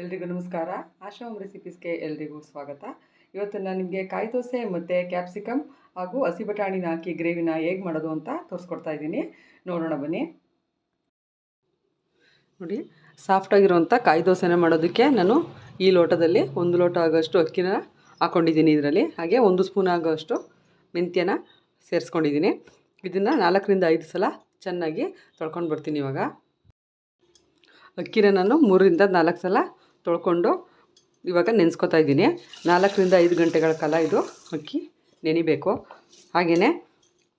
ಎಲ್ರಿಗೂ ನಮಸ್ಕಾರ. ಆಶಾಮ್ ರೆಸಿಪೀಸ್ಗೆ ಎಲ್ರಿಗೂ ಸ್ವಾಗತ. ಇವತ್ತು ನಾನು ನಿಮಗೆ ಕಾಯಿ ದೋಸೆ ಮತ್ತು ಕ್ಯಾಪ್ಸಿಕಮ್ ಹಾಗೂ ಹಸಿ ಬಟಾಣಿನ ಹಾಕಿ ಗ್ರೇವಿನ ಹೇಗೆ ಮಾಡೋದು ಅಂತ ತೋರಿಸ್ಕೊಡ್ತಾ ಇದ್ದೀನಿ. ನೋಡೋಣ ಬನ್ನಿ. ನೋಡಿ ಸಾಫ್ಟಾಗಿರುವಂಥ ಕಾಯಿ ದೋಸೆನ ಮಾಡೋದಕ್ಕೆ ನಾನು ಈ ಲೋಟದಲ್ಲಿ ಒಂದು ಲೋಟ ಆಗೋಷ್ಟು ಅಕ್ಕಿನ ಹಾಕ್ಕೊಂಡಿದ್ದೀನಿ ಇದರಲ್ಲಿ. ಹಾಗೆ ಒಂದು ಸ್ಪೂನ್ ಆಗೋಷ್ಟು ಮೆಂತ್ಯನ ಸೇರಿಸ್ಕೊಂಡಿದ್ದೀನಿ. ಇದನ್ನು ನಾಲ್ಕರಿಂದ ಐದು ಸಲ ಚೆನ್ನಾಗಿ ತೊಳ್ಕೊಂಡು ಬರ್ತೀನಿ ಇವಾಗ. ಅಕ್ಕಿನ ನಾನು ಮೂರರಿಂದ ನಾಲ್ಕು ಸಲ ತೊಳ್ಕೊಂಡು ಇವಾಗ ನೆನೆಸ್ಕೊತಾ ಇದ್ದೀನಿ. ನಾಲ್ಕರಿಂದ ಐದು ಗಂಟೆಗಳ ಕಾಲ ಇದು ಅಕ್ಕಿ ನೆನಿಬೇಕು. ಹಾಗೆಯೇ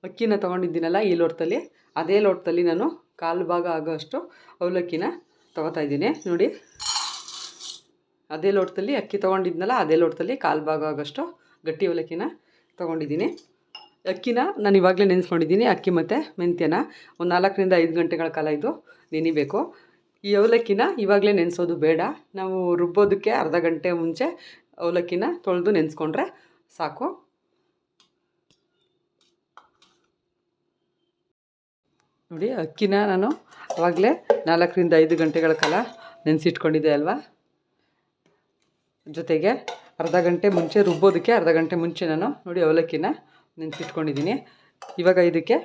ಅಕ್ಕಿನ ತೊಗೊಂಡಿದ್ದೀನಲ್ಲ ಈ ಲೋಟದಲ್ಲಿ, ಅದೇ ಲೋಟದಲ್ಲಿ ನಾನು ಕಾಲು ಭಾಗ ಆಗೋಷ್ಟು ಅವಲಕ್ಕಿನ ತೊಗೋತಾ ಇದ್ದೀನಿ. ನೋಡಿ, ಅದೇ ಲೋಟದಲ್ಲಿ ಅಕ್ಕಿ ತೊಗೊಂಡಿದ್ನಲ್ಲ, ಅದೇ ಲೋಟದಲ್ಲಿ ಕಾಲು ಭಾಗ ಆಗೋಷ್ಟು ಗಟ್ಟಿ ಅವಲಕ್ಕಿನ ತೊಗೊಂಡಿದ್ದೀನಿ. ಅಕ್ಕಿನ ನಾನು ಇವಾಗಲೇ ನೆನೆಸ್ಕೊಂಡಿದ್ದೀನಿ, ಅಕ್ಕಿ ಮತ್ತು ಮೆಂತ್ಯನ. ಒಂದು ನಾಲ್ಕರಿಂದ ಐದು ಗಂಟೆಗಳ ಕಾಲ ಇದು ನೆನಿಬೇಕು. ಈ ಅವಲಕ್ಕಿನ ಇವಾಗಲೇ ನೆನೆಸೋದು ಬೇಡ. ನಾವು ರುಬ್ಬೋದಕ್ಕೆ ಅರ್ಧ ಗಂಟೆ ಮುಂಚೆ ಅವಲಕ್ಕಿನ ತೊಳೆದು ನೆನೆಸ್ಕೊಂಡ್ರೆ ಸಾಕು. ನೋಡಿ, ಅಕ್ಕಿನ ನಾನು ಆವಾಗಲೇ ನಾಲ್ಕರಿಂದ ಐದು ಗಂಟೆಗಳ ಕಾಲ ನೆನೆಸಿಟ್ಕೊಂಡಿದ್ದೆ ಅಲ್ವಾ? ಜೊತೆಗೆ ಅರ್ಧ ಗಂಟೆ ಮುಂಚೆ ರುಬ್ಬೋದಕ್ಕೆ ಅರ್ಧ ಗಂಟೆ ಮುಂಚೆ ನಾನು ನೋಡಿ ಅವಲಕ್ಕಿನ ನೆನೆಸಿಟ್ಕೊಂಡಿದ್ದೀನಿ. ಇವಾಗ ಇದಕ್ಕೆ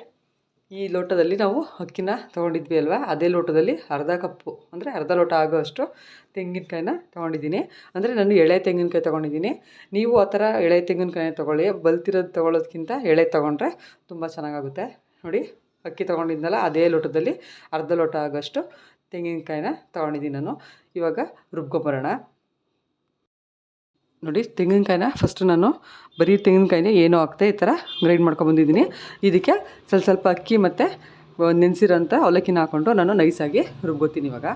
ಈ ಲೋಟದಲ್ಲಿ ನಾವು ಅಕ್ಕಿನ ತೊಗೊಂಡಿದ್ವಿ ಅಲ್ವಾ? ಅದೇ ಲೋಟದಲ್ಲಿ ಅರ್ಧ ಕಪ್ಪು, ಅಂದರೆ ಅರ್ಧ ಲೋಟ ಆಗೋಷ್ಟು ತೆಂಗಿನಕಾಯಿನ ತೊಗೊಂಡಿದ್ದೀನಿ. ಅಂದರೆ ನಾನು ಎಳೆ ತೆಂಗಿನಕಾಯಿ ತೊಗೊಂಡಿದ್ದೀನಿ. ನೀವು ಆ ಥರ ಎಳೆ ತೆಂಗಿನಕಾಯಿ ತೊಗೊಳ್ಳಿ. ಬಲ್ತಿರೋದು ತೊಗೊಳ್ಳೋದಕ್ಕಿಂತ ಎಳೆ ತೊಗೊಂಡ್ರೆ ತುಂಬ ಚೆನ್ನಾಗಾಗುತ್ತೆ. ನೋಡಿ, ಅಕ್ಕಿ ತೊಗೊಂಡಿದ್ನಲ್ಲ, ಅದೇ ಲೋಟದಲ್ಲಿ ಅರ್ಧ ಲೋಟ ಆಗೋಷ್ಟು ತೆಂಗಿನಕಾಯಿನ ತೊಗೊಂಡಿದ್ದೀನಿ ನಾನು. ಇವಾಗ ರುಬ್ಕೊಬರೋಣ. ನೋಡಿ, ತೆಂಗಿನಕಾಯಿನ ಫಸ್ಟು ನಾನು ಬರೀ ತೆಂಗಿನಕಾಯಿನೇ ಏನೂ ಹಾಕ್ತೆ ಈ ಥರ ಗ್ರೈಂಡ್ ಮಾಡ್ಕೊಬಂದಿದ್ದೀನಿ ಇದಕ್ಕೆ ಸ್ವಲ್ಪ ಸ್ವಲ್ಪ ಅಕ್ಕಿ ಮತ್ತು ನೆನೆಸಿರೋಂಥ ಅವಲಕ್ಕಿನ ಹಾಕ್ಕೊಂಡು ನಾನು ನೈಸಾಗಿ ರುಬ್ಬೋತೀನಿ ಇವಾಗ.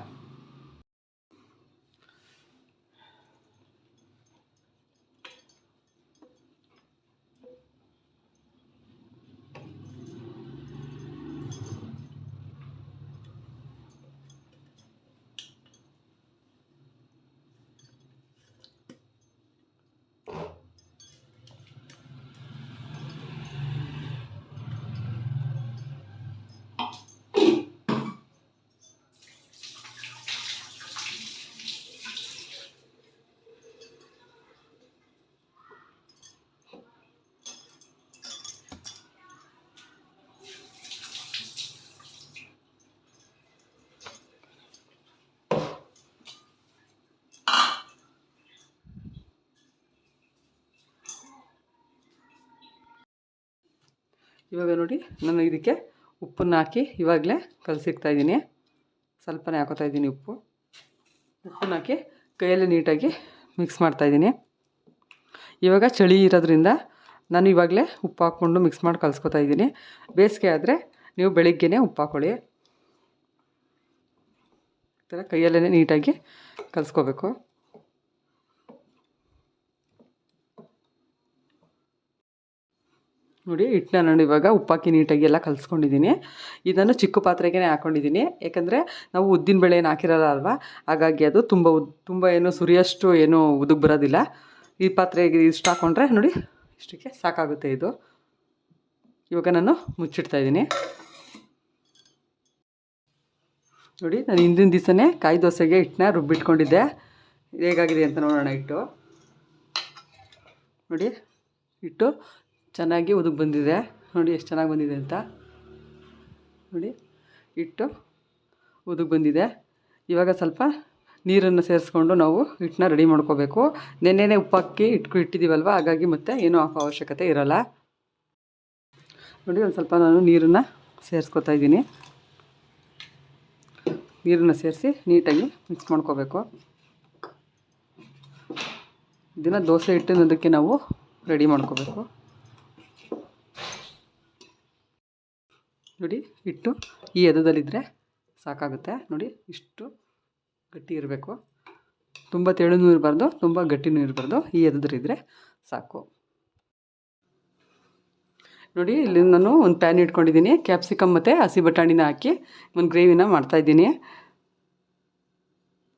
ಇವಾಗ ನೋಡಿ, ನಾನು ಇದಕ್ಕೆ ಉಪ್ಪನ್ನು ಹಾಕಿ ಇವಾಗಲೇ ಕಲಸಿಕ್ತಾ ಇದ್ದೀನಿ. ಸ್ವಲ್ಪನೇ ಹಾಕೋತಾ ಇದ್ದೀನಿ ಉಪ್ಪು. ಉಪ್ಪನ್ನು ಹಾಕಿ ಕೈಯಲ್ಲಿ ನೀಟಾಗಿ ಮಿಕ್ಸ್ ಮಾಡ್ತಾಯಿದ್ದೀನಿ ಇವಾಗ ಚಳಿ ಇರೋದ್ರಿಂದ ನಾನು ಇವಾಗಲೇ ಉಪ್ಪು ಹಾಕ್ಕೊಂಡು ಮಿಕ್ಸ್ ಮಾಡಿ ಕಲಿಸ್ಕೊತಾ ಇದ್ದೀನಿ. ಬೇಸಿಗೆ ಆದರೆ ನೀವು ಬೆಳಿಗ್ಗೆನೇ ಉಪ್ಪು ಹಾಕ್ಕೊಳ್ಳಿ ಈ ಥರ ಕೈಯಲ್ಲೇ ನೀಟಾಗಿ ಕಲಿಸ್ಕೋಬೇಕು. ನೋಡಿ, ಹಿಟ್ಟನ್ನ ನಾನು ಇವಾಗ ಉಪ್ಪಾಕಿ ನೀಟಾಗಿ ಎಲ್ಲ ಕಲಿಸ್ಕೊಂಡಿದ್ದೀನಿ ಇದನ್ನು ಚಿಕ್ಕ ಪಾತ್ರೆಗೆ ಹಾಕ್ಕೊಂಡಿದ್ದೀನಿ ಯಾಕಂದರೆ ನಾವು ಉದ್ದಿನ ಏನು ಹಾಕಿರಲ್ಲ ಅಲ್ವಾ? ಹಾಗಾಗಿ ಅದು ತುಂಬ ಉದ್, ತುಂಬ ಏನು ಸುರಿಯಷ್ಟು ಏನು ಉದುಗ್ ಬರೋದಿಲ್ಲ. ಈ ಪಾತ್ರೆಗೆ ಇಷ್ಟು ಹಾಕ್ಕೊಂಡ್ರೆ ನೋಡಿ, ಇಷ್ಟಕ್ಕೆ ಸಾಕಾಗುತ್ತೆ ಇದು. ಇವಾಗ ನಾನು ಮುಚ್ಚಿಡ್ತಾ ಇದ್ದೀನಿ. ನೋಡಿ, ನಾನು ಹಿಂದಿನ ದಿವಸನೇ ಕಾಯಿ ದೋಸೆಗೆ ಹಿಟ್ಟನ್ನ ರುಬ್ಬಿಟ್ಕೊಂಡಿದ್ದೆ. ಹೇಗಾಗಿದೆ ಅಂತ ನೋಡೋಣ ಹಿಟ್ಟು. ನೋಡಿ, ಹಿಟ್ಟು ಚೆನ್ನಾಗಿ ಉದುಗ್ ಬಂದಿದೆ. ನೋಡಿ ಎಷ್ಟು ಚೆನ್ನಾಗಿ ಬಂದಿದೆ ಅಂತ. ನೋಡಿ ಹಿಟ್ಟು ಉದುಗ್ ಬಂದಿದೆ. ಇವಾಗ ಸ್ವಲ್ಪ ನೀರನ್ನು ಸೇರಿಸ್ಕೊಂಡು ನಾವು ಹಿಟ್ಟನ್ನ ರೆಡಿ ಮಾಡ್ಕೋಬೇಕು. ನೆನ್ನೆನೇ ಉಪ್ಪಾಕಿ ಇಟ್ಕೊ ಇಟ್ಟಿದ್ದೀವಲ್ವ ಹಾಗಾಗಿ ಮತ್ತೆ ಏನೂ ಅವಶ್ಯಕತೆ ಇರೋಲ್ಲ. ನೋಡಿ, ಒಂದು ಸ್ವಲ್ಪ ನಾನು ನೀರನ್ನು ಸೇರಿಸ್ಕೊತಾ ಇದ್ದೀನಿ. ನೀರನ್ನು ಸೇರಿಸಿ ನೀಟಾಗಿ ಮಿಕ್ಸ್ ಮಾಡ್ಕೋಬೇಕು. ದಿನ ದೋಸೆ ಹಿಟ್ಟಿನದಕ್ಕೆ ನಾವು ರೆಡಿ ಮಾಡ್ಕೋಬೇಕು. ನೋಡಿ ಹಿಟ್ಟು ಈ ಎದದಲ್ಲಿದ್ದರೆ ಸಾಕಾಗುತ್ತೆ. ನೋಡಿ, ಇಷ್ಟು ಗಟ್ಟಿ ಇರಬೇಕು. ತುಂಬ ತೆಳುನೂ ಇರಬಾರ್ದು, ತುಂಬ ಗಟ್ಟಿನೂ ಇರಬಾರ್ದು. ಈ ಎದದ್ರಿದ್ರೆ ಸಾಕು. ನೋಡಿ, ಇಲ್ಲಿ ನಾನು ಒಂದು ಪ್ಯಾನ್ ಇಟ್ಕೊಂಡಿದ್ದೀನಿ. ಕ್ಯಾಪ್ಸಿಕಮ್ ಮತ್ತು ಹಸಿ ಬಟಾಣಿನ ಹಾಕಿ ಒಂದು ಗ್ರೇವಿನ ಮಾಡ್ತಾಯಿದ್ದೀನಿ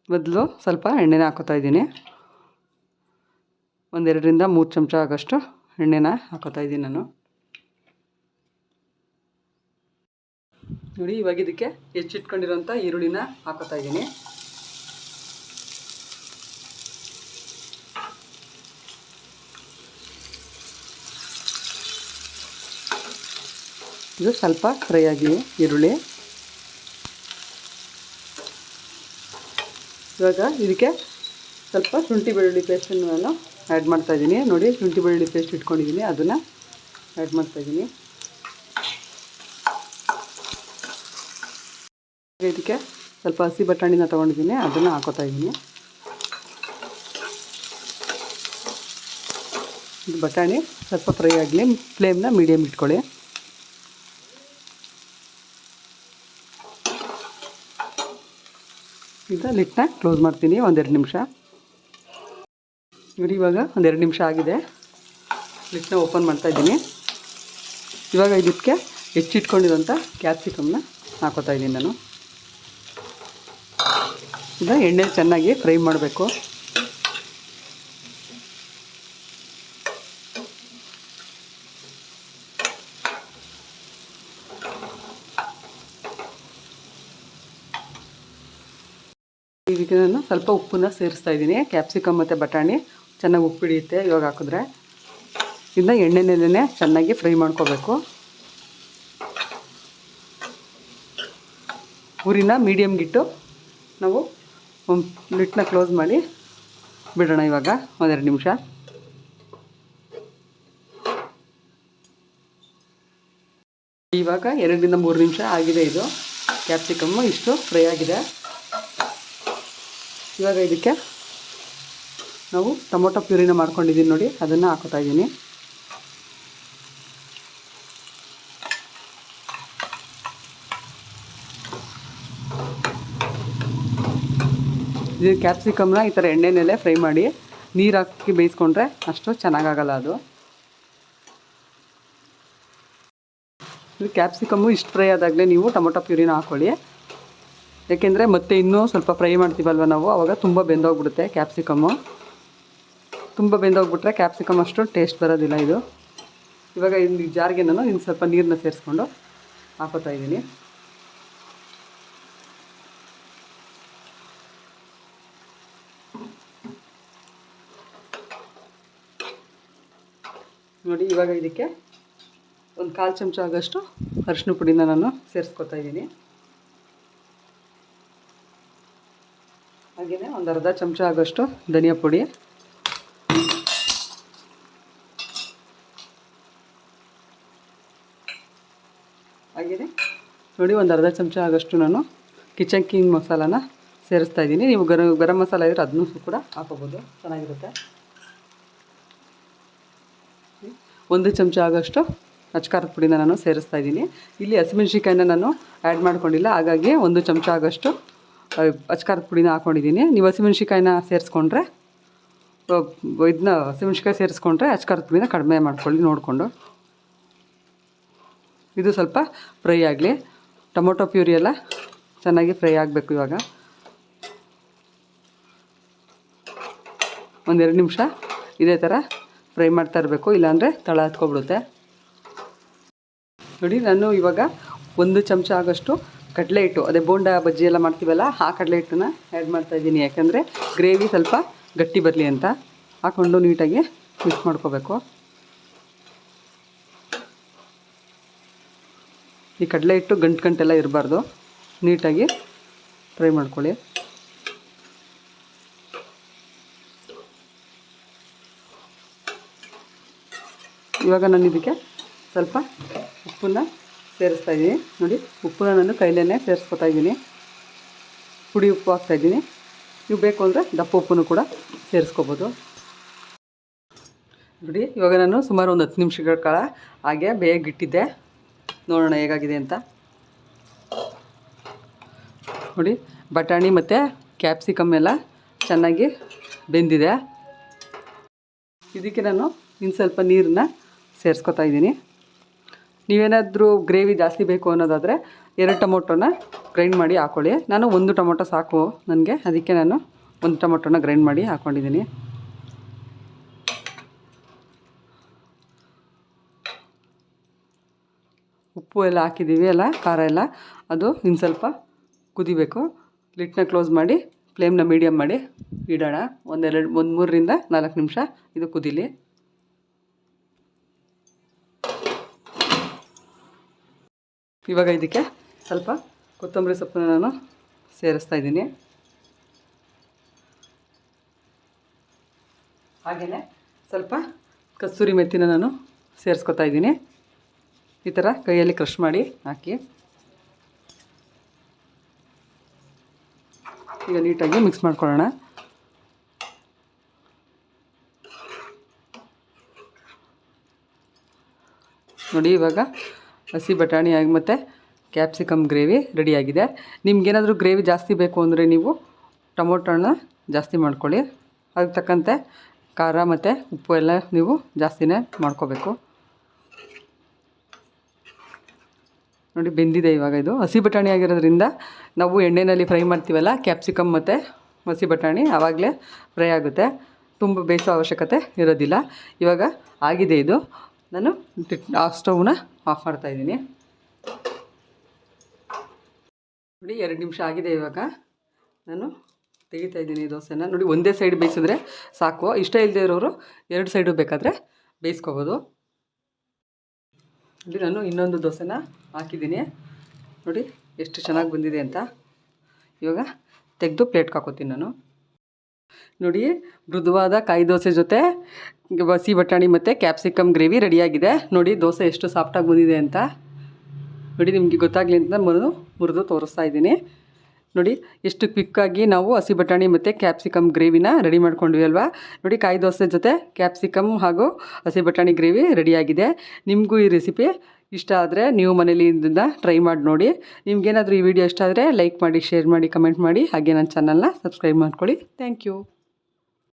ಮೊದಲು ಸ್ವಲ್ಪ ಎಣ್ಣೆನ ಹಾಕೋತಾ ಇದ್ದೀನಿ. ಒಂದೆರಡರಿಂದ ಮೂರು ಚಮಚ ಆಗೋಷ್ಟು ಎಣ್ಣೆನ ಹಾಕೋತಾ ಇದ್ದೀನಿ ನಾನು. ನೋಡಿ, ಇವಾಗ ಇದಕ್ಕೆ ಹೆಚ್ಚಿಟ್ಕೊಂಡಿರೋಂಥ ಈರುಳ್ಳಿನ ಹಾಕೋತಾ ಇದ್ದೀನಿ. ಇದು ಸ್ವಲ್ಪ ಫ್ರೈ ಆಗಿದೆ ಈರುಳ್ಳಿ. ಇವಾಗ ಇದಕ್ಕೆ ಸ್ವಲ್ಪ ಶುಂಠಿ ಬೆಳ್ಳುಳ್ಳಿ ಪೇಸ್ಟನ್ನು ನಾನು ಆ್ಯಡ್ ಮಾಡ್ತಾಯಿದ್ದೀನಿ ನೋಡಿ, ಶುಂಠಿ ಬೆಳ್ಳುಳ್ಳಿ ಪೇಸ್ಟ್ ಇಟ್ಕೊಂಡಿದ್ದೀನಿ. ಅದನ್ನು ಆ್ಯಡ್ ಮಾಡ್ತಾಯಿದ್ದೀನಿ ಇದಕ್ಕೆ ಸ್ವಲ್ಪ ಹಸಿ ಬಟಾಣಿನ ತೊಗೊಂಡಿದ್ದೀನಿ, ಅದನ್ನು ಹಾಕೋತಾ ಇದ್ದೀನಿ ಇದು ಬಟಾಣಿ ಸ್ವಲ್ಪ ಫ್ರೈ ಆಗಲಿ, ಫ್ಲೇಮ್ನ ಮೀಡಿಯಮ್ ಇಟ್ಕೊಳ್ಳಿ. ಈಗ ಲಿಟ್ನ ಕ್ಲೋಸ್ ಮಾಡ್ತೀನಿ, ಒಂದೆರಡು ನಿಮಿಷ. ನೋಡಿ, ಇವಾಗ ಒಂದೆರಡು ನಿಮಿಷ ಆಗಿದೆ. ಲಿಟ್ನ ಓಪನ್ ಮಾಡ್ತಾ ಇದ್ದೀನಿ ಇವಾಗ ಇದಕ್ಕೆ ಹೆಚ್ಚಿಟ್ಕೊಂಡಿರೋಂಥ ಕ್ಯಾಪ್ಸಿಕಮ್ನ ಹಾಕೋತಾ ಇದ್ದೀನಿ ನಾನು. ಈಗ ಎಣ್ಣೆ ಚೆನ್ನಾಗಿ ಫ್ರೈ ಮಾಡಬೇಕು. ಇದಕ್ಕೆ ನಾನು ಸ್ವಲ್ಪ ಉಪ್ಪನ್ನ ಸೇರಿಸ್ತಾ ಇದ್ದೀನಿ. ಕ್ಯಾಪ್ಸಿಕಮ್ ಮತ್ತು ಬಟಾಣಿ ಚೆನ್ನಾಗಿ ಉಪ್ಪು ಹಿಡಿಯುತ್ತೆ ಇವಾಗ ಹಾಕಿದ್ರೆ. ಇದನ್ನ ಎಣ್ಣೆನಲ್ಲೇ ಚೆನ್ನಾಗಿ ಫ್ರೈ ಮಾಡ್ಕೋಬೇಕು. ಉರಿನ ಮೀಡಿಯಮ್ಗಿಟ್ಟು ನಾವು ಲಿಟ್ನ ಕ್ಲೋಸ್ ಮಾಡಿ ಬಿಡೋಣ ಇವಾಗ, ಒಂದೆರಡು ನಿಮಿಷ. ಇವಾಗ ಎರಡರಿಂದ ಮೂರು ನಿಮಿಷ ಆಗಿದೆ ಇದು. ಕ್ಯಾಪ್ಸಿಕಮ್ಮು ಇಷ್ಟು ಫ್ರೈ ಆಗಿದೆ. ಇವಾಗ ಇದಕ್ಕೆ ನಾವು ಟೊಮೊಟೊ ಪ್ಯೂರಿನ ಮಾಡ್ಕೊಂಡಿದ್ದೀನಿ ನೋಡಿ, ಅದನ್ನು ಹಾಕೋತಾ ಇದ್ದೀನಿ ಇದು ಕ್ಯಾಪ್ಸಿಕಮ್ನ ಈ ಥರ ಎಣ್ಣೆನಲ್ಲೇ ಫ್ರೈ ಮಾಡಿ ನೀರು ಹಾಕಿ ಬೇಯಿಸ್ಕೊಂಡ್ರೆ ಅಷ್ಟು ಚೆನ್ನಾಗಾಗಲ್ಲ ಅದು. ಇದು ಕ್ಯಾಪ್ಸಿಕಮ್ಮು ಇಷ್ಟು ಫ್ರೈ ಆದಾಗಲೇ ನೀವು ಟೊಮೊಟೊ ಪ್ಯೂರಿನ ಹಾಕ್ಕೊಳ್ಳಿ ಯಾಕೆಂದರೆ ಮತ್ತೆ ಇನ್ನೂ ಸ್ವಲ್ಪ ಫ್ರೈ ಮಾಡ್ತೀವಲ್ವ ನಾವು ಆವಾಗ ತುಂಬ ಬೆಂದೋಗ್ಬಿಡುತ್ತೆ ಕ್ಯಾಪ್ಸಿಕಮ್ಮು ತುಂಬ ಬೆಂದೋಗ್ಬಿಟ್ರೆ ಕ್ಯಾಪ್ಸಿಕಮ್ ಅಷ್ಟು ಟೇಸ್ಟ್ ಬರೋದಿಲ್ಲ ಇದು. ಇವಾಗ ಇಲ್ಲಿ ಜಾರಿಗೆ ನಾನು ಇನ್ನು ಸ್ವಲ್ಪ ನೀರನ್ನ ಸೇರಿಸ್ಕೊಂಡು ಹಾಕೋತಾ ಇದ್ದೀನಿ. ನೋಡಿ, ಇವಾಗ ಇದಕ್ಕೆ ಒಂದು ಕಾಲು ಚಮಚ ಆಗೋಷ್ಟು ಅರಿಶಿನ ಪುಡಿನ ನಾನು ಸೇರಿಸ್ಕೊತಾ ಇದ್ದೀನಿ. ಹಾಗೆಯೇ ಒಂದು ಅರ್ಧ ಚಮಚ ಆಗೋಷ್ಟು ಧನಿಯಾ ಪುಡಿ. ಹಾಗೆಯೇ ನೋಡಿ, ಒಂದು ಅರ್ಧ ಚಮಚ ಆಗೋಷ್ಟು ನಾನು ಕಿಚನ್ ಕಿಂಗ್ ಮಸಾಲಾನ ಸೇರಿಸ್ತಾ ಇದ್ದೀನಿ. ನೀವು ಗರಂ ಗರಂ ಮಸಾಲ ಇದ್ದರೆ ಅದನ್ನೂ ಕೂಡ ಹಾಕೋಬೋದು. ಚೆನ್ನಾಗಿರುತ್ತೆ. ಒಂದು ಚಮಚ ಆಗೋಷ್ಟು ಅಚ್ಕಾರದ ಪುಡಿನ ನಾನು ಸೇರಿಸ್ತಾ ಇದ್ದೀನಿ. ಇಲ್ಲಿ ಹಸಿಮೆಣ್ಸಿಕಾಯಿನ ನಾನು ಆ್ಯಡ್ ಮಾಡ್ಕೊಂಡಿಲ್ಲ. ಹಾಗಾಗಿ ಒಂದು ಚಮಚ ಆಗೋಷ್ಟು ಅಚ್ಕಾರದ ಪುಡಿನ ಹಾಕ್ಕೊಂಡಿದ್ದೀನಿ ನೀವು ಹಸಿಮೆಣ್ಸಿಕಾಯಿನ ಸೇರಿಸ್ಕೊಂಡ್ರೆ ಇದನ್ನ ಹಸಿಮೆಣ್ಸಿಕಾಯಿ ಸೇರಿಸ್ಕೊಂಡ್ರೆ ಅಚ್ಕಾರದ ಪುಡಿನ ಕಡಿಮೆ ಮಾಡ್ಕೊಳ್ಳಿ, ನೋಡಿಕೊಂಡು. ಇದು ಸ್ವಲ್ಪ ಫ್ರೈ ಆಗಲಿ. ಟೊಮೊಟೊ ಪ್ಯೂರಿ ಎಲ್ಲ ಚೆನ್ನಾಗಿ ಫ್ರೈ ಆಗಬೇಕು ಇವಾಗ. ಒಂದೆರಡು ನಿಮಿಷ. ಇದೇ ಥರ ಫ್ರೈ ಮಾಡ್ತಾ ಇರಬೇಕು, ಇಲ್ಲಾಂದರೆ ತಳ ಹತ್ಕೊಬಿಡುತ್ತೆ. ನೋಡಿ, ನಾನು ಇವಾಗ ಒಂದು ಚಮಚ ಆಗೋಷ್ಟು ಕಡಲೆ ಹಿಟ್ಟು, ಅದೇ ಬೋಂಡ ಬಜ್ಜಿ ಎಲ್ಲ ಮಾಡ್ತೀವಲ್ಲ, ಆ ಕಡಲೆ ಹಿಟ್ಟನ್ನ ಆ್ಯಡ್ ಮಾಡ್ತಾಯಿದ್ದೀನಿ ಯಾಕಂದರೆ ಗ್ರೇವಿ ಸ್ವಲ್ಪ ಗಟ್ಟಿ ಬರಲಿ ಅಂತ. ಹಾಕ್ಕೊಂಡು ನೀಟಾಗಿ ಮಿಕ್ಸ್ ಮಾಡ್ಕೋಬೇಕು. ಈ ಕಡಲೆ ಹಿಟ್ಟು ಗಂಟು ಗಂಟೆಲ್ಲ ಇರಬಾರ್ದು. ನೀಟಾಗಿ ಫ್ರೈ ಮಾಡ್ಕೊಳ್ಳಿ. ಇವಾಗ ನಾನು ಇದಕ್ಕೆ ಸ್ವಲ್ಪ ಉಪ್ಪನ್ನ ಸೇರಿಸ್ತಾ ಇದ್ದೀನಿ. ನೋಡಿ, ಉಪ್ಪನ್ನ ನಾನು ಕೈಲೇ ಸೇರಿಸ್ಕೊತಾ ಇದ್ದೀನಿ. ಪುಡಿ ಉಪ್ಪು ಹಾಕ್ತಾಯಿದ್ದೀನಿ ನೀವು ಬೇಕು ಅಂದರೆ ದಪ್ಪ ಉಪ್ಪನ್ನು ಕೂಡ ಸೇರಿಸ್ಕೋಬೋದು. ನೋಡಿ, ಇವಾಗ ನಾನು ಸುಮಾರು ಒಂದು ಹತ್ತು ನಿಮಿಷಗಳ ಕಾಲ ಹಾಗೆ ಬೇಗ ಇಟ್ಟಿದ್ದೆ. ನೋಡೋಣ ಹೇಗಾಗಿದೆ ಅಂತ. ನೋಡಿ, ಬಟಾಣಿ ಮತ್ತು ಕ್ಯಾಪ್ಸಿಕಮ್ ಎಲ್ಲ ಚೆನ್ನಾಗಿ ಬೆಂದಿದೆ. ಇದಕ್ಕೆ ನಾನು ಇನ್ನು ಸ್ವಲ್ಪ ನೀರನ್ನ ಸೇರಿಸ್ಕೊತಾ ಇದ್ದೀನಿ. ನೀವೇನಾದರೂ ಗ್ರೇವಿ ಜಾಸ್ತಿ ಬೇಕು ಅನ್ನೋದಾದರೆ ಎರಡು ಟೊಮೊಟೊನ ಗ್ರೈಂಡ್ ಮಾಡಿ ಹಾಕ್ಕೊಳ್ಳಿ ನಾನು ಒಂದು ಟೊಮೊಟೊ ಸಾಕು ನನಗೆ, ಅದಕ್ಕೆ ನಾನು ಒಂದು ಟೊಮೊಟೊನ ಗ್ರೈಂಡ್ ಮಾಡಿ ಹಾಕ್ಕೊಂಡಿದ್ದೀನಿ ಉಪ್ಪು ಎಲ್ಲ ಹಾಕಿದ್ದೀವಿ ಎಲ್ಲ ಖಾರ ಎಲ್ಲ. ಅದು ಇನ್ನು ಸ್ವಲ್ಪ ಕುದಿಬೇಕು. ಲಿಟ್ನ ಕ್ಲೋಸ್ ಮಾಡಿ, ಫ್ಲೇಮ್ನ ಮೀಡಿಯಮ್ ಮಾಡಿ ಇಡೋಣ. ಒಂದೆರಡು, ಒಂದು ಮೂರರಿಂದ ನಾಲ್ಕು ನಿಮಿಷ ಇದು ಕುದೀಲಿ. ಇವಾಗ ಇದಕ್ಕೆ ಸ್ವಲ್ಪ ಕೊತ್ತಂಬರಿ ಸೊಪ್ಪನ್ನ ನಾನು ಸೇರಿಸ್ತಾ ಇದ್ದೀನಿ. ಹಾಗೆಯೇ ಸ್ವಲ್ಪ ಕಸ್ತೂರಿ ಮೆತ್ತಿನ ನಾನು ಸೇರಿಸ್ಕೊತಾ ಇದ್ದೀನಿ. ಈ ಥರ ಕೈಯಲ್ಲಿ ಕ್ರಷ್ ಮಾಡಿ ಹಾಕಿ. ಈಗ ನೀಟಾಗಿ ಮಿಕ್ಸ್ ಮಾಡ್ಕೊಳ್ಳೋಣ. ನೋಡಿ ಇವಾಗ ಹಸಿ ಬಟಾಣಿ ಆಗಿ ಮತ್ತು ಕ್ಯಾಪ್ಸಿಕಮ್ ಗ್ರೇವಿ ರೆಡಿಯಾಗಿದೆ. ನಿಮಗೇನಾದರೂ ಗ್ರೇವಿ ಜಾಸ್ತಿ ಬೇಕು ಅಂದರೆ ನೀವು ಟೊಮೊಟೊ ಹಣ್ಣ ಜಾಸ್ತಿ ಮಾಡ್ಕೊಳ್ಳಿ. ಅದಕ್ಕೆ ತಕ್ಕಂತೆ ಖಾರ ಮತ್ತು ಉಪ್ಪು ಎಲ್ಲ ನೀವು ಜಾಸ್ತಿನೇ ಮಾಡ್ಕೋಬೇಕು. ನೋಡಿ ಬೆಂದಿದೆ ಇವಾಗ ಇದು. ಹಸಿ ಬಟಾಣಿ ಆಗಿರೋದ್ರಿಂದ ನಾವು ಎಣ್ಣೆಯಲ್ಲಿ ಫ್ರೈ ಮಾಡ್ತೀವಲ್ಲ ಕ್ಯಾಪ್ಸಿಕಮ್ ಮತ್ತು ಹಸಿ ಬಟಾಣಿ ಆವಾಗಲೇ ಫ್ರೈ ಆಗುತ್ತೆ. ತುಂಬ ಬೇಯಿಸೋ ಅವಶ್ಯಕತೆ ಇರೋದಿಲ್ಲ. ಇವಾಗ ಆಗಿದೆ ಇದು. ನಾನು ಆ ಸ್ಟವ್ನ ಆಫ್ ಮಾಡ್ತಾಯಿದ್ದೀನಿ ನೋಡಿ, ಎರಡು ನಿಮಿಷ ಆಗಿದೆ ಇವಾಗ. ನಾನು ತೆಗಿತಾ ಇದ್ದೀನಿ ದೋಸೆನ. ನೋಡಿ, ಒಂದೇ ಸೈಡ್ ಬೇಯಿಸಿದ್ರೆ ಸಾಕು. ಇಷ್ಟ ಇಲ್ಲದೆ ಇರೋರು ಎರಡು ಸೈಡು ಬೇಕಾದರೆ ಬೇಯಿಸ್ಕೋಬೋದು. ನೋಡಿ, ನಾನು ಇನ್ನೊಂದು ದೋಸೆನ ಹಾಕಿದ್ದೀನಿ. ನೋಡಿ, ಎಷ್ಟು ಚೆನ್ನಾಗಿ ಬಂದಿದೆ ಅಂತ. ಇವಾಗ ತೆಗೆದು ಪ್ಲೇಟ್ಗೆ ಹಾಕೋತೀನಿ ನಾನು. ನೋಡಿ, ಮೃದುವಾದ ಕಾಯಿ ದೋಸೆ ಜೊತೆ ಹಸಿ ಬಟಾಣಿ ಮತ್ತು ಕ್ಯಾಪ್ಸಿಕಮ್ ಗ್ರೇವಿ ರೆಡಿಯಾಗಿದೆ ನೋಡಿ, ದೋಸೆ ಎಷ್ಟು ಸಾಫ್ಟಾಗಿ ಬಂದಿದೆ ಅಂತ. ನೋಡಿ, ನಿಮಗೆ ಗೊತ್ತಾಗಲಿ ಅಂತ ಮುರಿದು ಮುರಿದು ತೋರಿಸ್ತಾ ಇದ್ದೀನಿ. ನೋಡಿ, ಎಷ್ಟು ಕ್ವಿಕ್ಕಾಗಿ ನಾವು ಹಸಿ ಬಟಾಣಿ ಮತ್ತು ಕ್ಯಾಪ್ಸಿಕಮ್ ಗ್ರೇವಿನ ರೆಡಿ ಮಾಡ್ಕೊಂಡ್ವಿ ಅಲ್ವಾ? ನೋಡಿ, ಕಾಯಿ ದೋಸೆ ಜೊತೆ ಕ್ಯಾಪ್ಸಿಕಮ್ ಹಾಗೂ ಹಸಿ ಬಟಾಣಿ ಗ್ರೇವಿ ರೆಡಿಯಾಗಿದೆ ನಿಮಗೂ ಈ ರೆಸಿಪಿ ಇಷ್ಟ ಆದರೆ ನೀವು ಮನೇಲಿ ಇದನ್ನು ಟ್ರೈ ಮಾಡಿ ನೋಡಿ. ನಿಮಗೇನಾದರೂ ಈ ವಿಡಿಯೋ ಇಷ್ಟ ಆದರೆ ಲೈಕ್ ಮಾಡಿ ಶೇರ್ ಮಾಡಿ ಕಮೆಂಟ್ ಮಾಡಿ. ಹಾಗೆ ನನ್ನ ಚಾನಲ್ನ ಸಬ್ಸ್ಕ್ರೈಬ್ ಮಾಡ್ಕೊಳ್ಳಿ. Thank you